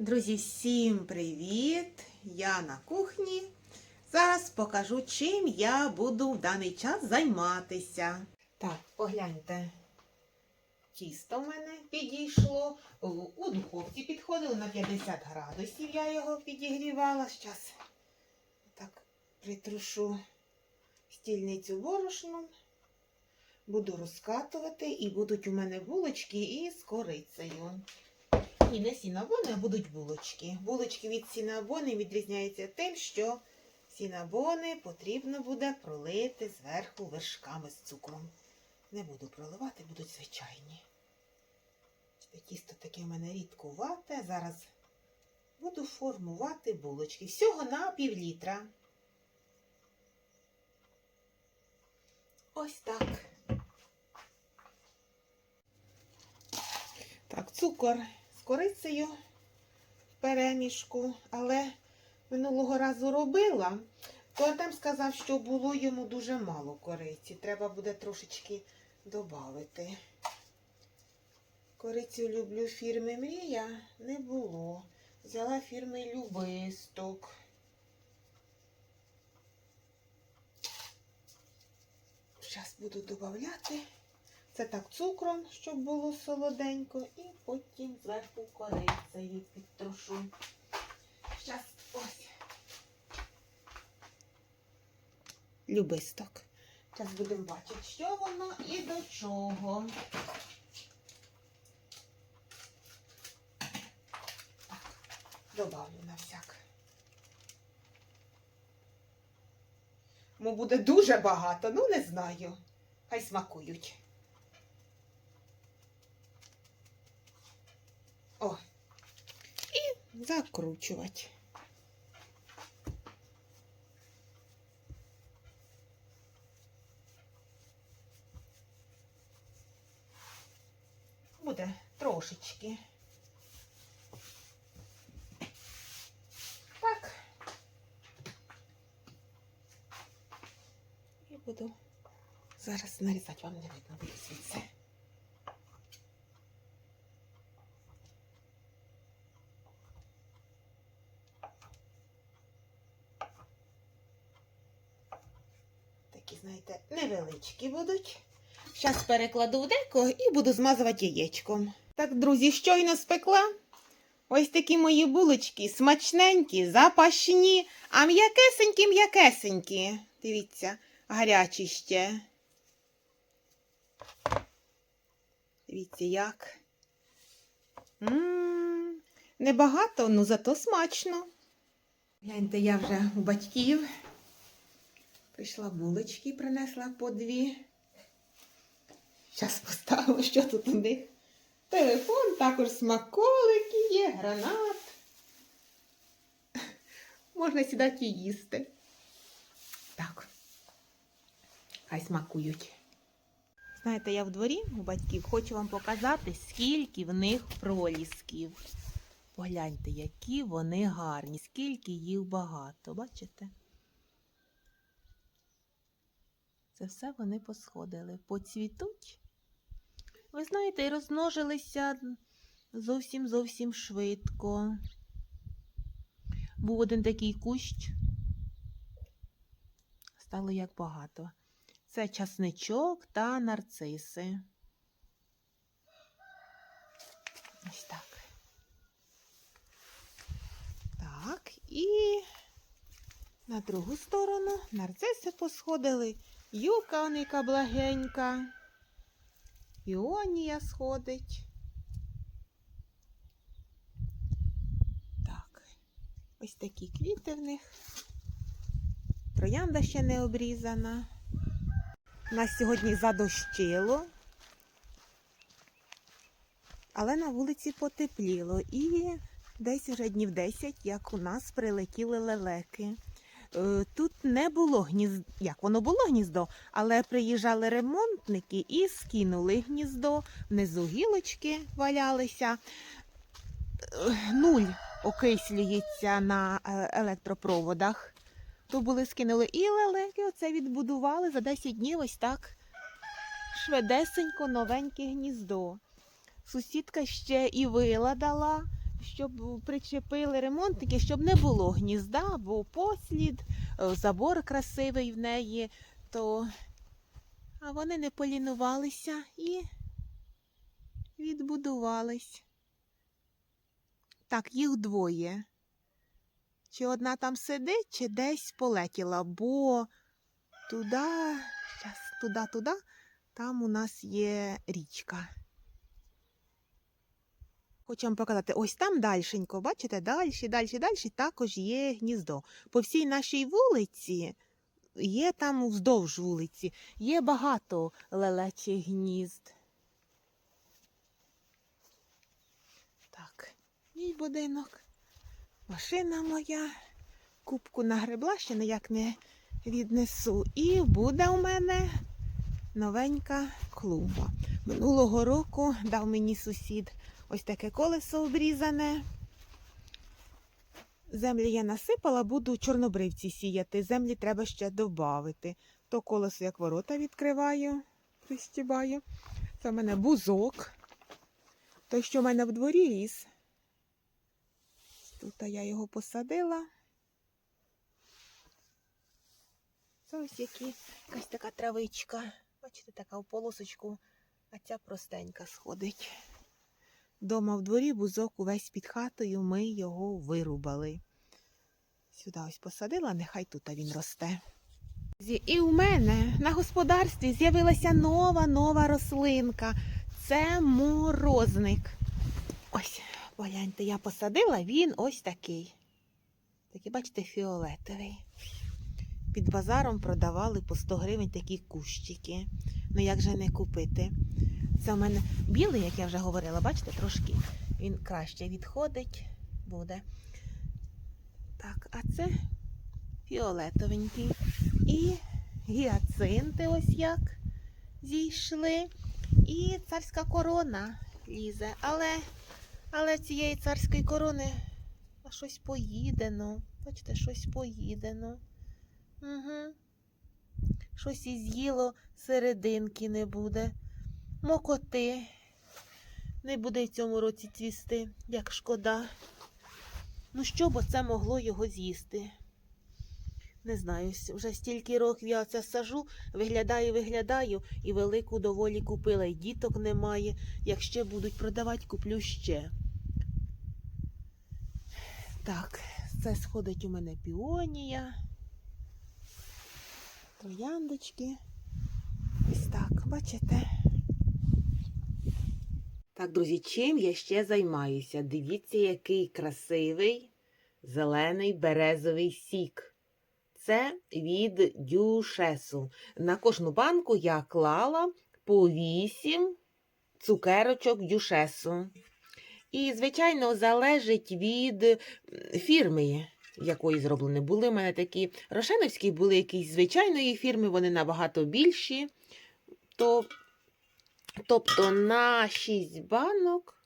Друзі, всім привіт! Я на кухні. Зараз покажу, чим я буду в даний час займатися. Так, погляньте. Тісто в мене підійшло. У- духовці підходило на 50 градусів. Я його підігрівала. Зараз так притрушу стільницю борошном. Буду розкатувати і будуть у мене булочки із корицею. Ні, не сінабони, а будуть булочки. Булочки від сінабони відрізняються тим, що сінабони потрібно буде пролити зверху вершками з цукром. Не буду проливати, будуть звичайні. Тісто таке в мене рідкувате. Зараз буду формувати булочки. Всього на пів літра. Ось так. Так, цукор корицею перемішку, але минулого разу робила, то Артем сказав, що було йому дуже мало кориці. Треба буде трошечки додати. Корицю люблю фірми Мрія не було. Взяла фірми Любисток. Зараз буду додати. Це так цукром, щоб було солоденько, і потім зверху корицею підтрушу. Зараз ось. Любисток. Зараз будемо бачити, що воно і до чого. Так, добавлю на всяк. Мо буде дуже багато, ну не знаю. Хай смакують. І закручувати. Буде трошечки. Так. І буду зараз нарізати, вам не видно буде звідси. Такі, знаєте, невеличкі будуть. Зараз перекладу в деко і буду змазувати яєчком. Так, друзі, щойно спекла. Ось такі мої булочки, смачненькі, запашні, а м'якесенькі, м'якесенькі. Дивіться, гарячі ще. Дивіться, як. Небагато, ну зато смачно. Гляньте, я вже у батьків. Прийшла булочки, принесла по дві. Зараз поставила, що тут у них. Телефон, також смаколики є, гранат. Можна сідати і їсти. Так. Хай смакують. Знаєте, я в дворі у батьків хочу вам показати, скільки в них пролісків. Погляньте, які вони гарні, скільки їх багато. Бачите? Це все вони посходили. Поцвітуть. Ви знаєте, і розмножилися зовсім зовсім швидко. Був один такий кущ. Стало як багато. Це часничок та нарциси. Ось так. Так, і на другу сторону нарциси посходили. Юка оника благенька. Іонія сходить. Так, ось такі квіти в них. Троянда ще не обрізана. Нас сьогодні задощило, але на вулиці потепліло. І десь вже днів 10, як у нас прилетіли лелеки. Е, Тут не було гніздо, як воно було гніздо, але приїжджали ремонтники і скинули гніздо, внизу гілочки валялися. Е, Нуль окислюється на е, електропроводах. То були скинули і лелеки, оце відбудували за 10 днів ось так шведесенько новеньке гніздо. Сусідка ще і вила дала, щоб причепили ремонтники, щоб не було гнізда, бо послід, е, забор красивий в неї, то а вони не полінувалися і відбудувались. Так, їх двоє. Чи одна там сидить, чи десь полетіла, бо туди, туди, туди, там у нас є річка. Хочу вам показати, ось там дальшенько, бачите, далі, далі, далі також є гніздо. По всій нашій вулиці, є там вздовж вулиці, є багато лелечих гнізд. Так, мій будинок, машина моя, кубку нагребла, ще ніяк не віднесу. І буде у мене новенька клумба. Минулого року дав мені сусід ось таке колесо обрізане. Землі я насипала, буду чорнобривці сіяти. Землі треба ще додати. То колесо, як ворота відкриваю, пристібаю. Це в мене бузок. Той, що в мене в дворі ріс. Тут я його посадила. Це ось які, якась така травичка. Бачите, така в полосочку, а ця простенька сходить. Дома в дворі бузок увесь під хатою, ми його вирубали. Сюди ось посадила, нехай тут він росте. І у мене на господарстві з'явилася нова нова рослинка. Це морозник. Ось, погляньте, я посадила, він ось такий. Такий, бачите, фіолетовий. Під базаром продавали по 100 гривень такі кущики. Ну як же не купити? Це у мене білий, як я вже говорила, бачите, трошки він краще відходить буде. Так, а це фіолетовенький. І гіацинти ось як зійшли. І царська корона лізе. Але, але цієї царської корони а щось поїдено. Бачите, щось поїдено. Угу. Щось і з'їло, серединки не буде. Мокоти. Не буде в цьому році цвісти, як шкода. Ну що б це могло його з'їсти? Не знаю, вже стільки років я це сажу, виглядаю, виглядаю, і велику доволі купила, і діток немає. Як ще будуть продавати, куплю ще. Так, це сходить у мене піонія. Трояндочки. Ось так, бачите? Так, друзі, чим я ще займаюся? Дивіться, який красивий зелений березовий сік. Це від дюшесу. На кожну банку я клала по 8 цукерочок дюшесу. І, звичайно, залежить від фірми, якої зроблені. Були в мене такі рошеновські, були якісь звичайної фірми, вони набагато більші. То, тобто на 6 банок,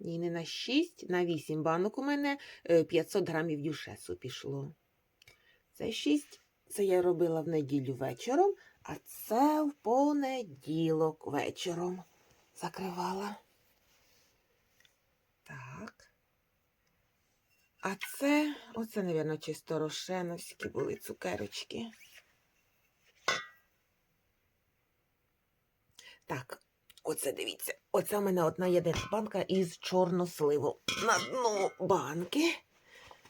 ні, не на 6, на 8 банок у мене е, 500 грамів дюшесу пішло. Це 6, це я робила в неділю вечором, а це в понеділок вечором закривала. Так. А це, оце, мабуть, чисто рошеновські були цукерочки. Так, оце дивіться. Оце в мене одна єдина банка із чорносливу. На дно банки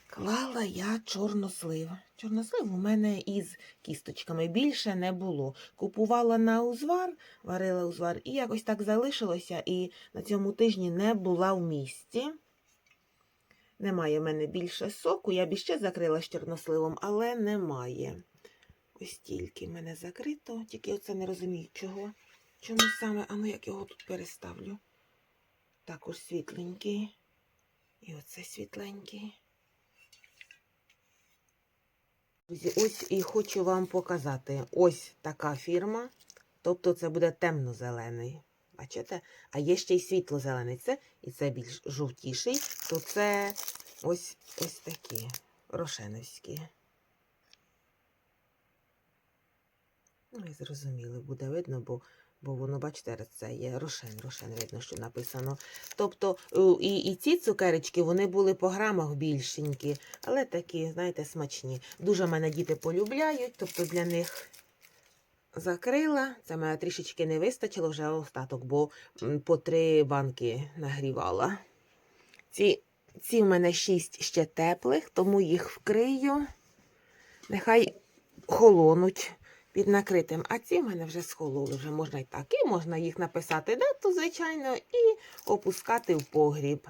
клала я чорнослив. Чорнослив у мене із кісточками більше не було. Купувала на узвар, варила узвар, і якось так залишилося, і на цьому тижні не була в місті. Немає в мене більше соку. Я б іще закрила з чорносливом, але немає. Ось тільки в мене закрито, тільки оце не розумію чого. Чому саме, а ну як його тут переставлю? Також світленький. І оце світленький. Друзі, ось і хочу вам показати. Ось така фірма. Тобто це буде темно-зелений. Бачите? А є ще й світло-зелений. Це, і це більш жовтіший, то це ось ось такі рошеновські. Ну, і зрозуміло, буде видно, бо Бо воно, бачите, це є рошен, рошен, видно, що написано. Тобто і, і ці цукерочки вони були по грамах більшенькі, але такі, знаєте, смачні. Дуже мене діти полюбляють, тобто для них закрила. Це мене трішечки не вистачило вже остаток, бо по три банки нагрівала. Ці, ці в мене шість ще теплих, тому їх вкрию. Нехай холонуть під накритим. А ці в мене вже схололи, вже можна і так. І можна їх написати дату, звичайно, і опускати в погріб.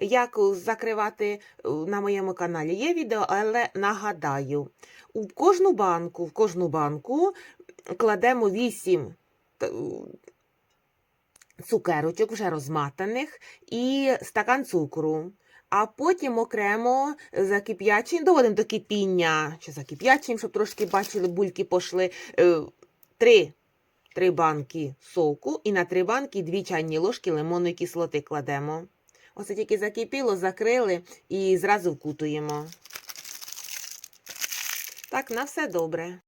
Як закривати е, на моєму каналі є відео, але нагадаю, у кожну банку, в кожну банку кладемо 8 цукерочок вже розматаних і стакан цукру. А потім окремо закип'ячим, доводимо до кипіння, чи закип'ячим, щоб трошки бачили, бульки пошли. е, Три, три банки соку і на три банки дві чайні ложки лимонної кислоти кладемо. Оце тільки закипіло, закрили і зразу вкутуємо. Так, на все добре.